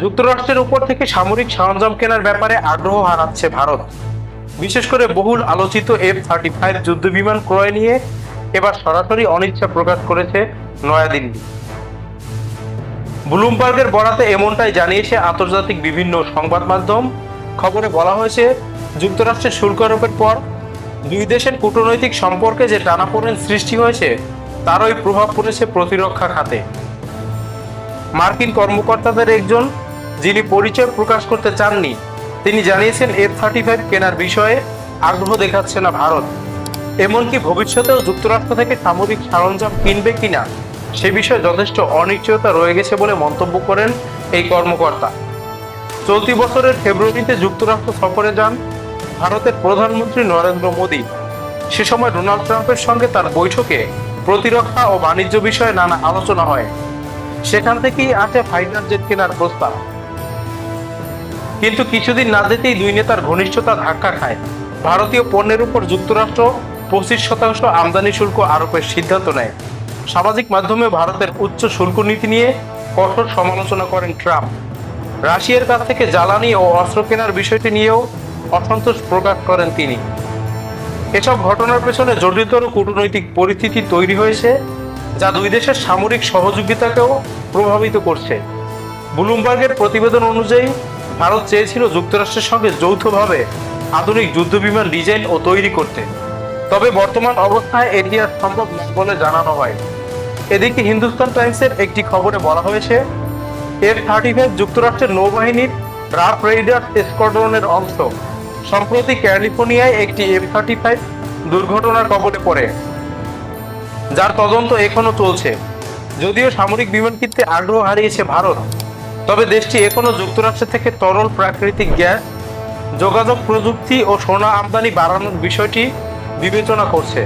যুক্তরাষ্ট্রের উপর থেকে সামরিক সরঞ্জাম কেনার ব্যাপারে আগ্রহ হারাচ্ছে ভারত। বিশেষ করে বহুল আলোচিত এফ থার্টি ফাইভ যুদ্ধ বিমান ক্রয় নিয়ে এবার সরাসরি অনিচ্ছা প্রকাশ করেছে নয়াদিল্লি। ব্লুমবার্গের বরাতে এমনটাই জানিয়েছে আন্তর্জাতিক বিভিন্ন সংবাদ মাধ্যম। খবরে বলা হয়েছে, যুক্তরাষ্ট্রের শুল্ক আরোপের পর দুই দেশের কূটনৈতিক সম্পর্কে যে টানাপোড়েন সৃষ্টি হয়েছে, তারই প্রভাব পড়েছে প্রতিরক্ষা খাতে। মার্কিন কর্মকর্তাদের একজন যিনি পরিচয় প্রকাশ করতে চাননি, তিনি জানিয়েছেন এফ থার্টি ফাইভ কেনার বিষয়ে আগ্রহ দেখাচ্ছে না ভারত। এমনকি ভবিষ্যতেও যুক্তরাষ্ট্র থেকে সামরিক সরঞ্জাম কিনবে কিনা, সে বিষয়ে যথেষ্ট অনিশ্চয়তা রয়ে গেছে বলে মন্তব্য করেন এই কর্মকর্তা। চলতি বছরের ফেব্রুয়ারিতে যুক্তরাষ্ট্র সফরে যান ভারতের প্রধানমন্ত্রী নরেন্দ্র মোদী। সে সময় ডোনাল্ড ট্রাম্পের সঙ্গে তার বৈঠকে প্রতিরক্ষা ও বাণিজ্য বিষয়ে নানা আলোচনা হয়। সেখান থেকেই আসে ফাইটার জেট কেনার প্রস্তাব। কিন্তু কিছুদিন না যেতেই দুই নেতার ঘনিষ্ঠতা ধাক্কা খায়। ভারতীয় পণ্যের উপর যুক্তরাষ্ট্র পঁচিশ শতাংশ আমদানি শুল্ক আরোপের সিদ্ধান্ত নেয়। সামাজিক মাধ্যমে ভারতের উচ্চ শুল্ক নীতি নিয়ে কঠোর সমালোচনা করেন ট্রাম্প। রাশিয়ার কাছ থেকে জ্বালানি ও অস্ত্র কেনার বিষয়টি নিয়েও অসন্তোষ প্রকাশ করেন তিনি। এসব ঘটনার পেছনে জটিলতর কূটনৈতিক পরিস্থিতি তৈরি হয়েছে, যা দুই দেশের সামরিক সহযোগিতাকেও প্রভাবিত করছে। ব্লুমবার্গের প্রতিবেদন অনুযায়ী ভারত চেয়েছিল যুক্তরাষ্ট্রের সঙ্গে যৌথভাবে আধুনিক যুদ্ধবিমান ডিজাইন ও তৈরি করতে। তবে বর্তমান অবস্থায় এটি আর সম্ভব নয় বলে জানানো হয়। এদিকে হিন্দুস্তান টাইমসের একটি খবরে বলা হয়েছে, এফ থার্টি ফাইভ যুক্তরাষ্ট্রের নৌবাহিনীর রাফ রেইডার স্কোয়াড্রনের অংশ। সম্প্রতি ক্যালিফোর্নিয়ায় একটি এফ থার্টি ফাইভ দুর্ঘটনার কবলে পড়ে। যার তদন্ত এখনও চলছে। যদিও সামরিক বিমান কিনতে আগ্রহ হারিয়েছে ভারত তবে দেশটি এখনও যুক্তরাষ্ট্র থেকে তরল প্রাকৃতিক গ্যাস, যোগাযোগ প্রযুক্তি ও সোনা আমদানি বাড়ানোর বিষয়টি বিবেচনা করছে।